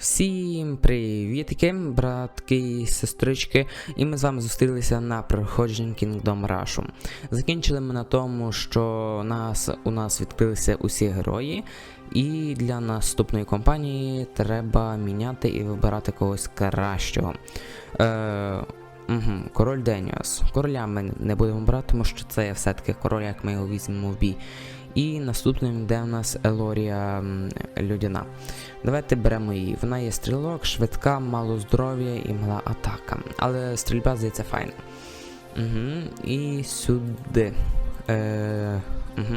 Всім привітки, братки сестрички, і ми з вами зустрілися на проходженні Kingdom Rush. Закінчили ми на тому, що нас, у нас відкрилися усі герої, і для наступної кампанії треба міняти і вибирати когось кращого. Е, угу, король Деніас. Короля ми не будемо брати, тому що це все-таки король, як ми його візьмемо в бій. І наступним йде у нас Елорія Людяна. Давайте беремо її. Вона є стрілок, швидка, мало здоров'я і мала атака. Але стрільба здається файна. Угу. І сюди. Е, угу.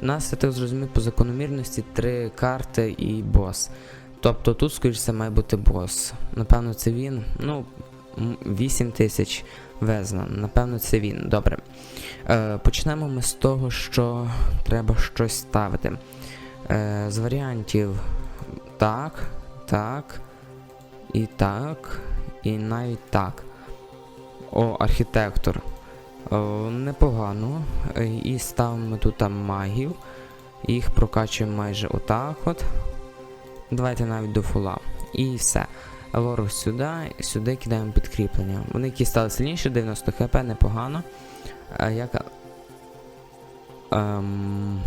Нас, я так зрозумів, по закономірності три карти і бос. Тобто тут, скоріш має бути бос. Напевно, це він. Ну, 8 тисяч везна. Напевно, це він. Добре. Е, почнемо ми з того, що треба щось ставити. Е, з варіантів так, так, і так, і навіть так. О, архітектор. О, непогано. Е, І ставимо тут магів. Їх прокачуємо майже отак от. Давайте навіть до фула. І все. Лору сюди, сюди кидаємо підкріплення. Вони які стали сильніші, 90 хп, непогано. А як. Ем...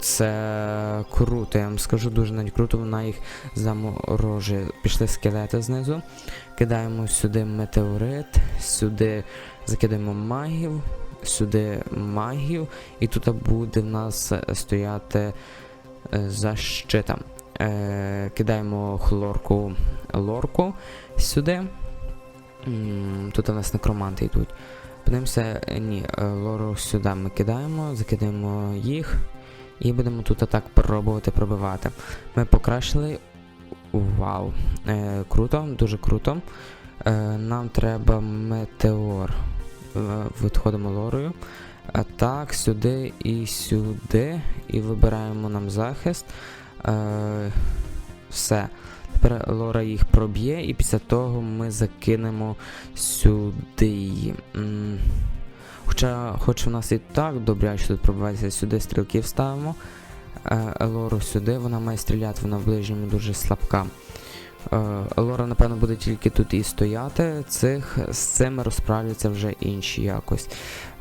Це круто, я вам скажу дуже навіть круто, вона їх заморожує. Пішли скелети знизу. Кидаємо сюди метеорит, сюди закидаємо магів, сюди магів, і тут буде в нас стояти е, защита. Е, кидаємо хлорку лорку сюди. Тут у нас некроманти йдуть. Подивимося, е, ні, е, лору сюди ми кидаємо, закидаємо їх. І будемо тут так пробувати пробивати. Ми покращили. Вау. Е, круто, дуже круто. Е, нам треба метеор. Е, відходимо лорою. А так, сюди і сюди. І вибираємо нам захист. Е, все. Тепер Лора їх проб'є, і після того ми закинемо сюди. Хоча, хоч у нас і так добряче тут пробивається, сюди стрілки вставимо. Е, Лору сюди, вона має стріляти, вона в ближньому дуже слабка. Е, Лора, напевно, буде тільки тут і стояти. Цих, з цими розправляться вже інші якось.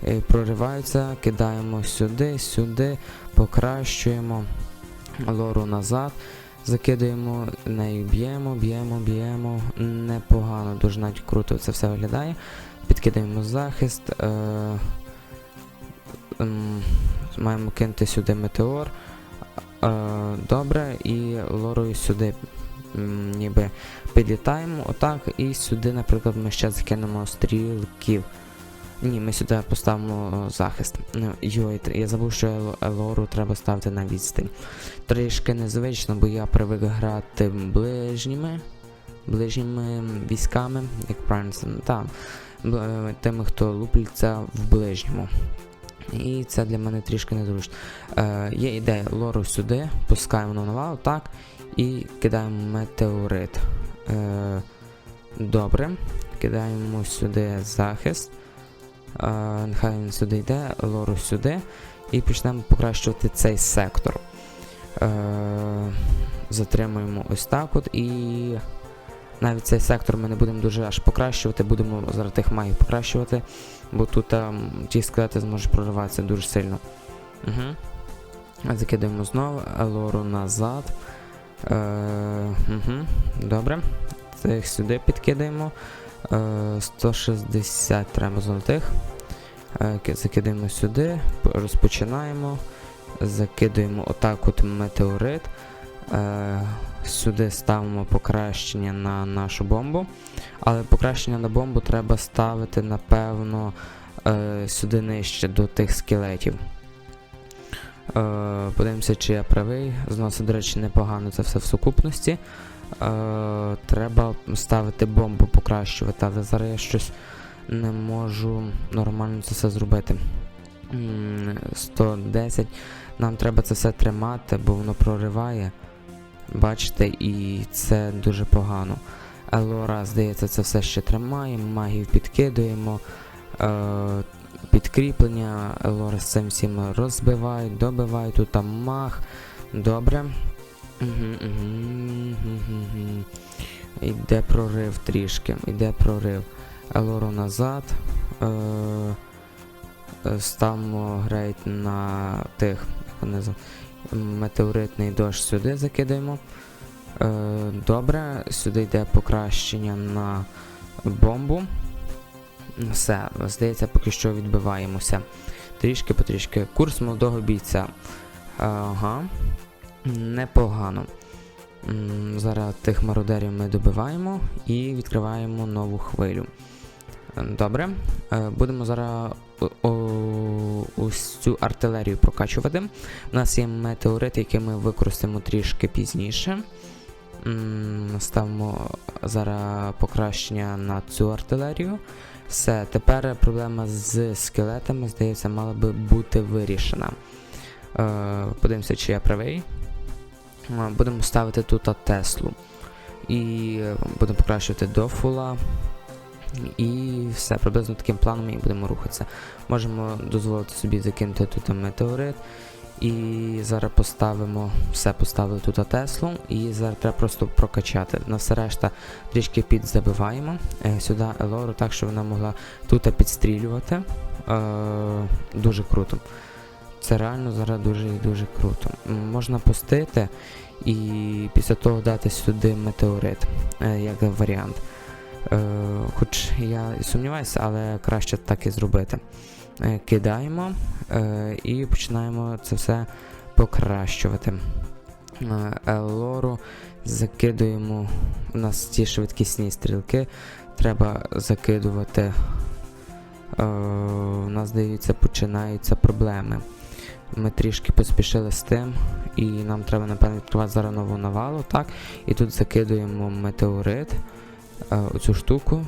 Е, прориваються, кидаємо сюди, сюди, покращуємо лору назад. Закидаємо, нею б'ємо, б'ємо, б'ємо. Непогано, дуже навіть круто це все виглядає. Підкидаємо захист. Е, ем, маємо кинути сюди метеор. Е, добре, і лорою сюди ніби підлітаємо. Отак. І сюди, наприклад, ми ще закинемо стрілків. Ні, ми сюди поставимо захист. Ну, Йой, я забув, що лору треба ставити на відстань. Трішки незвично, бо я привик грати ближніми. Ближніми військами, як правильно це там, е, тими, хто лупляться в ближньому. І це для мене трішки незручно. Е, є ідея лору сюди, пускаємо на навал, так, і кидаємо метеорит. Е, добре. Кидаємо сюди захист. Нехай він сюди йде, лору сюди. І почнемо покращувати цей сектор. Е, затримуємо ось так от і навіть цей сектор ми не будемо дуже аж покращувати, будемо зараз тих магів покращувати, бо тут там ті скелети зможуть прориватися дуже сильно. Угу. Закидаємо знову, лору назад. Е, угу. Добре. Цих сюди підкидаємо. Е, 160 треба золотих. Закидаємо сюди, розпочинаємо. Закидуємо отак от метеорит. Е, сюди ставимо покращення на нашу бомбу. Але покращення на бомбу треба ставити, напевно, е, сюди нижче до тих скелетів. Е, подивимося, чи я правий. Зносить, до речі, непогано це все в сукупності. Е, треба ставити бомбу покращувати, але зараз я щось не можу нормально це все зробити. 110. Нам треба це все тримати, бо воно прориває. Бачите, і це дуже погано. Елора, здається, це все ще тримає, магів підкидуємо. Е, підкріплення, Елора з цим всім розбивають, добивають, тут там маг. Добре. Мгм. Йде прорив трішки, йде прорив. Елору назад. Е, е, ставимо грейд на тих, метеоритний дощ сюди закидаємо. Е, добре, сюди йде покращення на бомбу. Все, здається, поки що відбиваємося. Трішки потрішки. Курс молодого бійця. Ага. Непогано. Зараз тих мародерів ми добиваємо і відкриваємо нову хвилю. Е, Добре. Е, Будемо зараз ось цю артилерію прокачувати. У нас є метеорит, який ми використаємо трішки пізніше. Ставимо зараз покращення на цю артилерію. Все, тепер проблема з скелетами, здається, мала би бути вирішена. Е, Подивимося, чи я правий. Будемо ставити тут Теслу. І е, будемо покращувати до фула. І все, приблизно таким планом і будемо рухатися. Можемо дозволити собі закинути тут метеорит. І зараз поставимо все, поставили тут Теслу. І зараз треба просто прокачати. На все решта трішки підзабиваємо. Е, сюди Елору, так що вона могла тут підстрілювати. Е, дуже круто. Це реально зараз дуже і дуже круто. Можна пустити і після того дати сюди метеорит, е, як варіант. Е, хоч я сумніваюся, але краще так і зробити. Е, кидаємо і починаємо це все покращувати. Елору закидуємо. У нас ті швидкісні стрілки. Треба закидувати. У нас, здається, починаються проблеми. Ми трішки поспішили з тим, і нам треба, напевно, відкривати зараз нову навалу, так? І тут закидуємо метеорит, е, оцю штуку,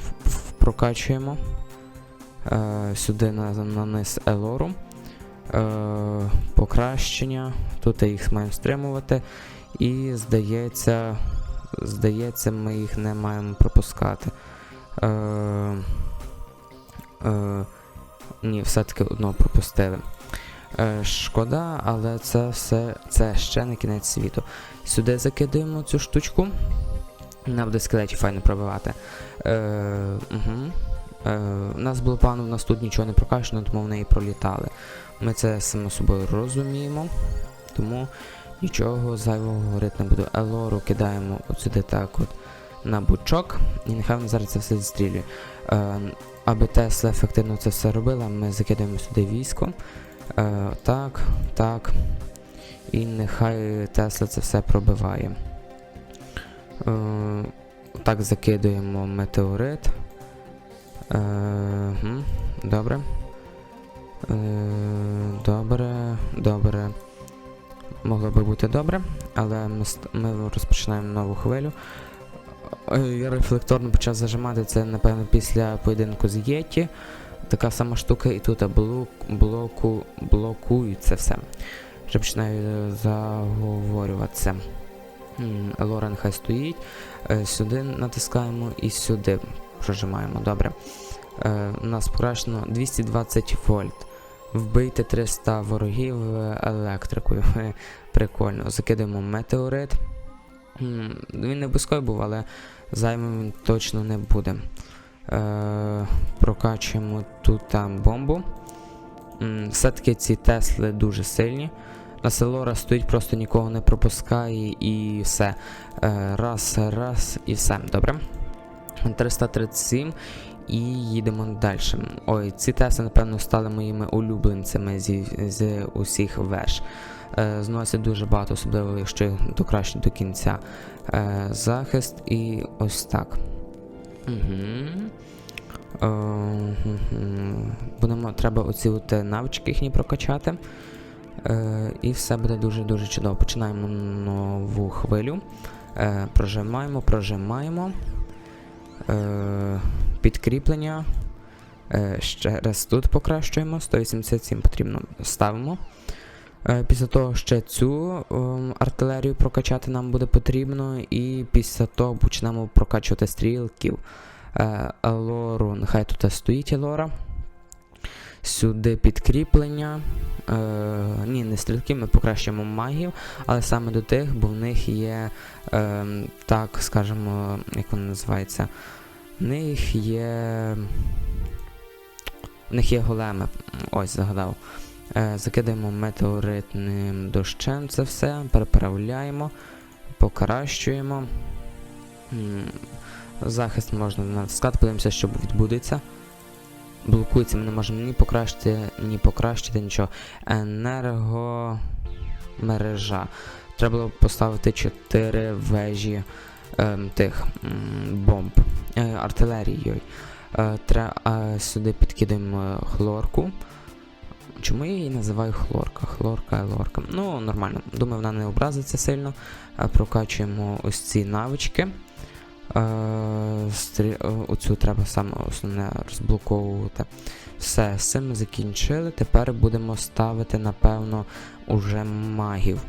прокачуємо е, сюди на, на низ Елору. Е, покращення. Тут їх маємо стримувати. І здається, здається, ми їх не маємо пропускати. Е, е, ні, все-таки одного пропустили. Е, шкода, але це все це ще не кінець світу. Сюди закидаємо цю штучку. Нам буде скелетів файно пробивати. Е, угу. е, у нас було плану, у нас тут нічого не прокачано, тому в неї пролітали. Ми це само собою розуміємо, тому нічого зайвого говорити не буду. Елору кидаємо сюди так от на бучок, і нехай вона зараз це все зстрілює. Е, аби Тесла ефективно це все робила, ми закидаємо сюди військо. Е, так, так. І нехай Тесла це все пробиває. Е, так закидуємо метеорит. Е, добре. Е, добре, добре. Могло би бути добре, але ми, ми розпочинаємо нову хвилю. Е, Я рефлекторно почав зажимати це, напевно, після поєдинку з Єті. Така сама штука, і тут блок, блоку, блокується все. Вже починаю е, заговорюватися. Лорен хай стоїть. Е, Сюди натискаємо і сюди прожимаємо. Добре. Е, У нас покращено 220 вольт. Вбийте 300 ворогів електрикою. Прикольно. Закидаємо метеорит. Він не обов'язково був, але займом він точно не буде. Е, прокачуємо тут там бомбу. Все-таки ці Тесли дуже сильні. На Селора стоїть, просто нікого не пропускає і все. Е, раз, раз і все. Добре. 337 і їдемо далі. Ой, ці Тесли, напевно, стали моїми улюбленцями зі, з усіх веж. Е, зносять дуже багато, особливо якщо докращить до кінця е, захист і ось так. Угу. Будемо, треба оці е, навички їхні прокачати. Е, і все буде дуже-дуже чудово. Починаємо нову хвилю. Е, прожимаємо, прожимаємо. Е, підкріплення. Е, ще раз тут покращуємо. 187 потрібно ставимо. Е, Після того ще цю ем, артилерію прокачати нам буде потрібно, і після того почнемо прокачувати стрілків. Е, Лору, нехай тут стоїть Лора. сюди підкріплення. Е, ні, не стрілки, ми покращимо магів, але саме до тих, бо в них є, е, так скажемо, як воно називається, в них є. В них є големи. Ось загадав. Е, закидаємо метеоритним дощем це все, переправляємо, покращуємо. Захист можна натискати, подивимося, що відбудеться. Блокується, ми не можемо ні покращити, ні покращити нічого. Енергомережа. Треба було поставити 4 вежі ем, тих бомб. Е, артилерією. Е, е, сюди підкидаємо хлорку. Чому я її називаю хлорка? Хлорка, лорка. Ну, нормально. Думаю, вона не образиться сильно. Е, Прокачуємо ось ці навички. Е, е, Оцю треба саме основне розблоковувати. Все, з цим ми закінчили. Тепер будемо ставити, напевно, уже магів.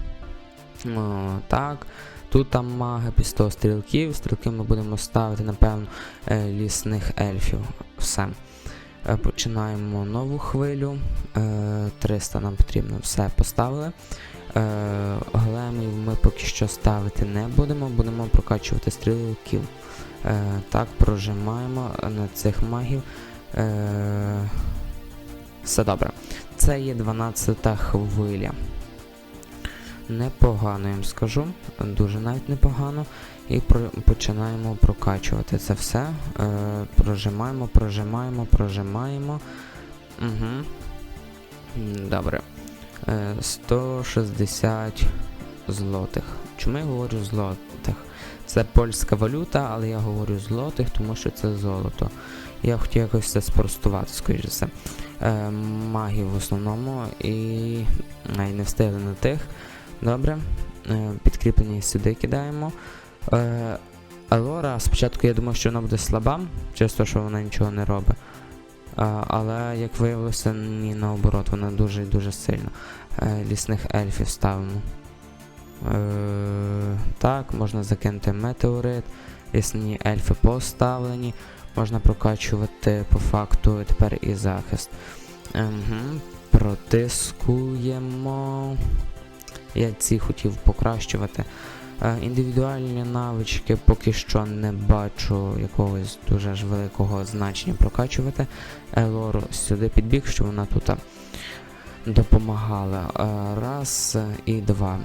О, так. Тут там маги, 100 стрілків. Стрілки ми будемо ставити, напевно, лісних ельфів. Все. Е, Починаємо нову хвилю. Е, 300 нам потрібно. Все поставили. Е, Големів ми поки що ставити не будемо, будемо прокачувати стрілків. Е, так, прожимаємо на цих магів. Е, все добре. Це є 12 хвиля. Непогано, я вам скажу. Дуже навіть непогано. І про, починаємо прокачувати це все. Е, прожимаємо, прожимаємо, прожимаємо. Угу. Добре. Е, 160 злотих. Чому я говорю злотих? Це польська валюта, але я говорю злотих, тому що це золото. Я хотів якось це спростувати, скоріш все. Е, магів в основному і не встигли на тих. Добре. Е, підкріплення сюди кидаємо. Е, Алора, спочатку я думав, що вона буде слаба, через те, що вона нічого не робить. А, але, як виявилося, ні наоборот, вона дуже дуже сильна. Е, лісних ельфів ставимо. Е, так, можна закинути метеорит. Лісні ельфи поставлені. Можна прокачувати по факту тепер і захист. Угу. Протискуємо. Я ці хотів покращувати. Е, Індивідуальні навички поки що не бачу якогось дуже ж великого значення прокачувати. Елору сюди підбіг, що вона тут допомагала. Е, Раз е, і два.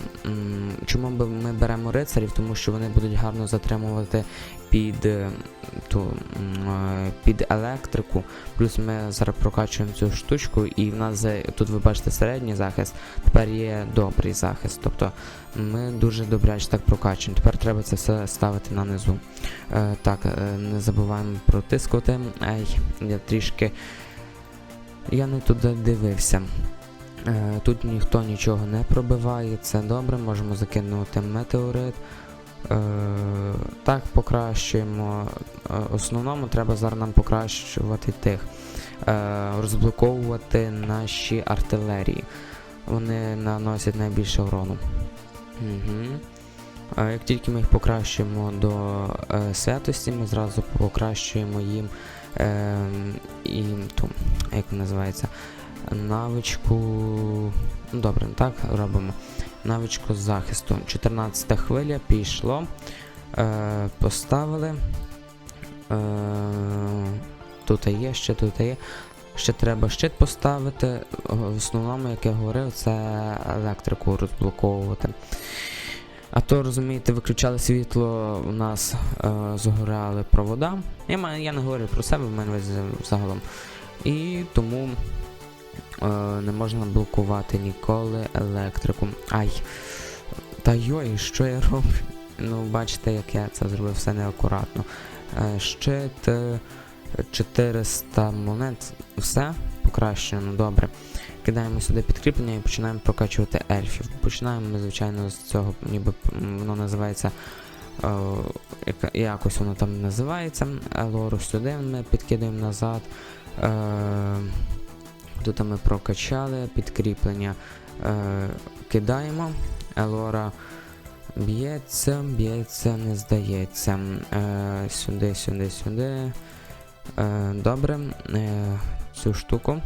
Чому ми беремо рицарів? Тому що вони будуть гарно затримувати під е, ту е, під електрику. Плюс ми зараз прокачуємо цю штучку, і в нас тут ви бачите середній захист, тепер є добрий захист. Тобто ми дуже добряче так прокачуємо. Тепер треба це все ставити на низу. Е, так, не забуваємо протискувати. Ей, я трішки. Я не туди дивився. Тут ніхто нічого не пробиває, це добре, можемо закинути метеорит. Е, так, покращуємо. Е, Основному треба зараз нам покращувати тих, е, розблоковувати наші артилерії. Вони наносять найбільше урону. Угу. Як тільки ми їх покращуємо до святості, ми зразу покращуємо їм е, і ту, як називається, навичку. Ну, добре, так робимо. Навичку захисту. 14 хвиля пішло. Е, поставили. Е, тут є, ще тут є. Ще треба щит поставити. В основному, як я говорив, це електрику розблоковувати. А то, розумієте, виключали світло, у нас е, згорали провода. Я, я не говорю про себе, в мене загалом. І тому е, не можна блокувати ніколи електрику. Ай. Та йой, що я роблю? Ну, бачите, як я це зробив все неакуратно. Е, щит е, 400 монет, все покращено, добре. Кидаємо сюди підкріплення і починаємо прокачувати ельфів. Починаємо ми, звичайно, з цього, ніби воно називається. е, якось воно там називається. Елору сюди ми підкидаємо назад. Е, тут ми прокачали, підкріплення е, кидаємо. Елора б'ється, б'ється, не здається. Е, сюди, сюди, сюди. Е, добре. Е, цю штуку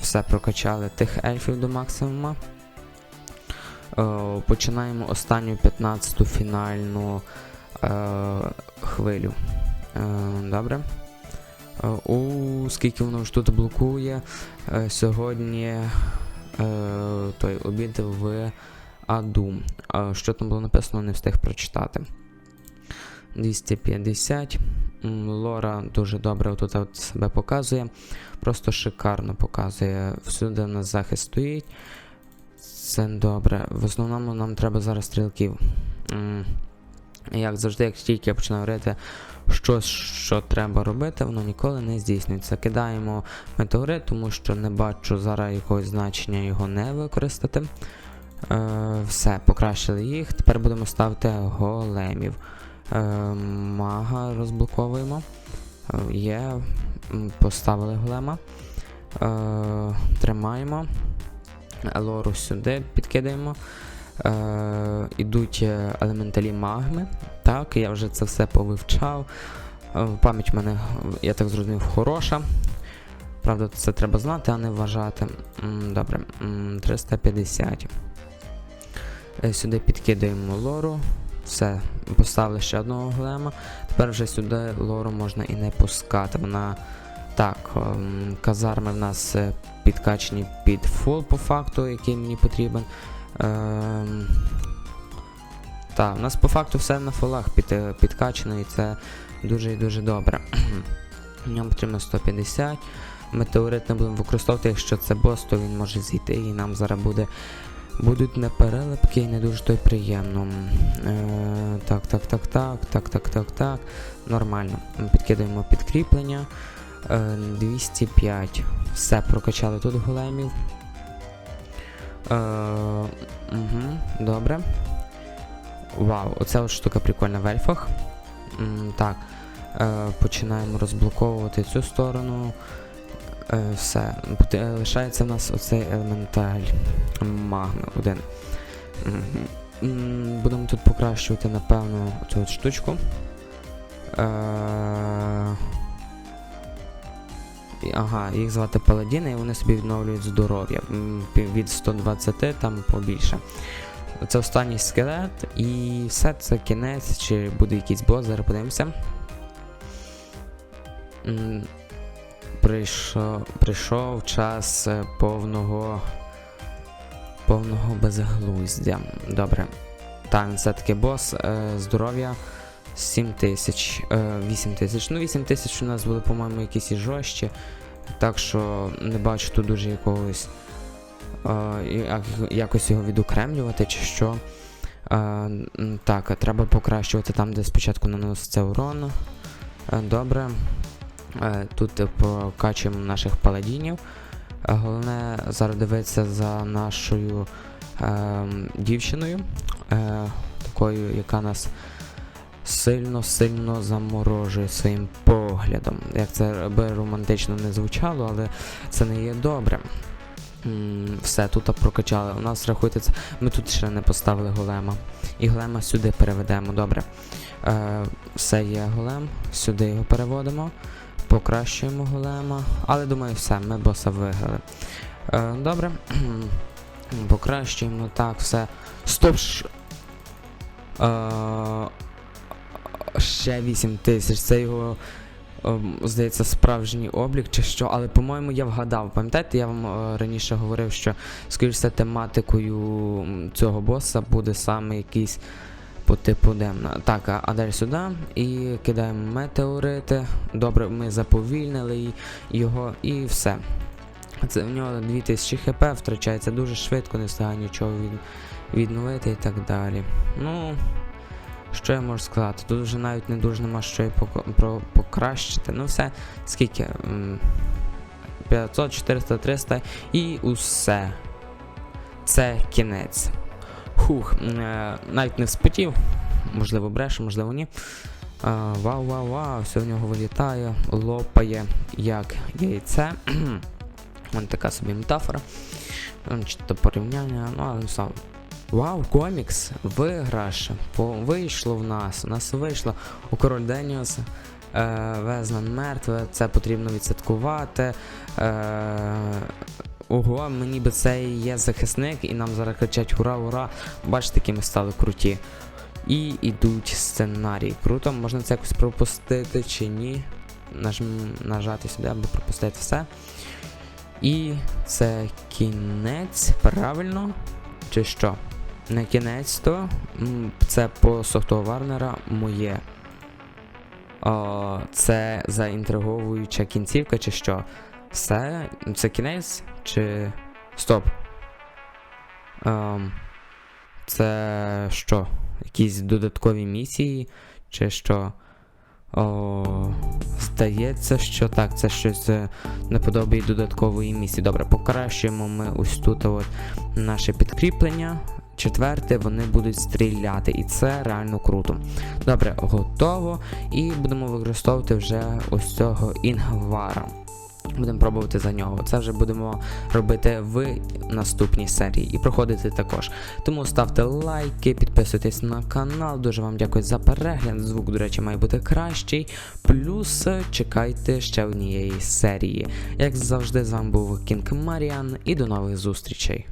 все прокачали тих ельфів до максимума. Е, починаємо останню 15-ту фінальну е, хвилю. Е, добре. Е, у скільки воно ж тут блокує. Е, сьогодні е, той обід в Аду. Що там було написано, не встиг прочитати. 250. Лора дуже добре тут от себе показує. Просто шикарно показує. Всюди у нас захист стоїть. Це добре. В основному нам треба зараз стрілків. Як завжди, як тільки я починаю говорити щось, що треба робити, воно ніколи не здійснюється. Кидаємо метеорит, тому що не бачу зараз якогось значення його не використати. Е, все, покращили їх. Тепер будемо ставити големів. Е, мага розблоковуємо. Е, є. М, Поставили голема. Е, тримаємо. Лору сюди підкидаємо. Е, ідуть е, елементалі магми. Так, я вже це все повивчав. Е, пам'ять в мене, я так зрозумів, хороша. Правда, це треба знати, а не вважати. Добре, 350. Е, Сюди підкидаємо лору. Все, поставили ще одного голема. Тепер вже сюди лору можна і не пускати. Вона. Так, ем, казарми в нас е, підкачені під фул по факту, який мені потрібен. Ем, так, у нас по факту все на фолах під, підкачано і це дуже і дуже добре. Нам потрібно 150. Метеорит не будемо використовувати, якщо це бос, то він може зійти і нам зараз буде. Будуть неперелепки і не дуже то й приємно. Е, Так, так, так, так, так, так, так, так. Нормально. Ми підкидаємо підкріплення. Е, 205. Все прокачали тут големів. Угу, добре. Вау, оця штука прикольна в ельфах. М, так. Е, починаємо розблоковувати цю сторону. Е, все. Е, Лишається в нас оцей елементаль магми один. Будемо тут покращувати, напевно, цю от штучку. Е, Ага, їх звати Паладіни, і вони собі відновлюють здоров'я. Від 120 там побільше. Це останній скелет, і все це кінець, чи буде якийсь бос, зараз подивимося. Прийшов, прийшов час е, повного. повного безглуздя. Добре. Він все-таки бос. Е, здоров'я 7 тисяч. Е, 8 тисяч. Ну, 8 тисяч у нас були, по-моєму, якісь і жорстчі. Так що не бачу тут дуже якогось. Е, як, якось його відокремлювати чи що. Е, так, треба покращувати там, де спочатку наноситься урон. Е, добре. Е, Тут е, прокачуємо наших паладінів. Е, Головне зараз дивитися за нашою ем, дівчиною, е, такою, яка нас сильно-сильно заморожує своїм поглядом. Як це би романтично не звучало, але це не є добре. Все, тут прокачали. У нас рахуйте це. Ми тут ще не поставили голема. І голема сюди переведемо. Добре. Е, все є голем, сюди його переводимо. Покращуємо голема. Але думаю, все, ми боса виграли. Е, добре. Покращуємо. Так, все. Стоп! Е, ще 8 тисяч. Це його. ем, Здається, справжній облік чи що, але по-моєму я вгадав. Пам'ятаєте, я вам е, раніше говорив, що скоріш все тематикою цього боса буде саме якийсь по типу демна. Так, а, далі сюди і кидаємо метеорити. Добре, ми заповільнили його і все. Це в нього 2000 хп, втрачається дуже швидко, не встигає нічого від, відновити і так далі. Ну, що я можу сказати? Тут вже навіть не дуже нема що і покращити. Ну все, скільки? 500, 400, 300 і усе. Це кінець. Хух, е, навіть не вспотів. Можливо, бреше, можливо, ні. Е, Вау, вау, вау, все в нього вилітає, лопає як яйце. Вон така собі метафора. Чи то порівняння, ну але сам. Вау, комікс, виграш. По, вийшло в нас. У нас вийшло у король Деніоса. е, Везнан мертве, це потрібно відсвяткувати. Е, ого, ми ніби це є захисник, і нам зараз кричать ура, ура! Бачите, які ми стали круті. І йдуть сценарії. Круто, можна це якось пропустити чи ні. Нажм, нажати сюди, аби пропустити все. І це кінець, правильно? Чи що? Не кінець, то це по софту Варнера моє. О, це заінтриговуюча кінцівка, чи що? Все? Це кінець? Чи. Стоп. Ем, це що? Якісь додаткові місії? Чи що? О, здається, що так, це щось е, наподобі додаткової місії. Добре, покращуємо ми ось тут от наше підкріплення. Четверте, вони будуть стріляти, і це реально круто. Добре, готово. І будемо використовувати вже ось цього інгвара. Будемо пробувати за нього. Це вже будемо робити в наступній серії і проходити також. Тому ставте лайки, підписуйтесь на канал. Дуже вам дякую за перегляд. Звук, до речі, має бути кращий. Плюс чекайте ще однієї серії. Як завжди, з вами був Кінг Маріан і до нових зустрічей.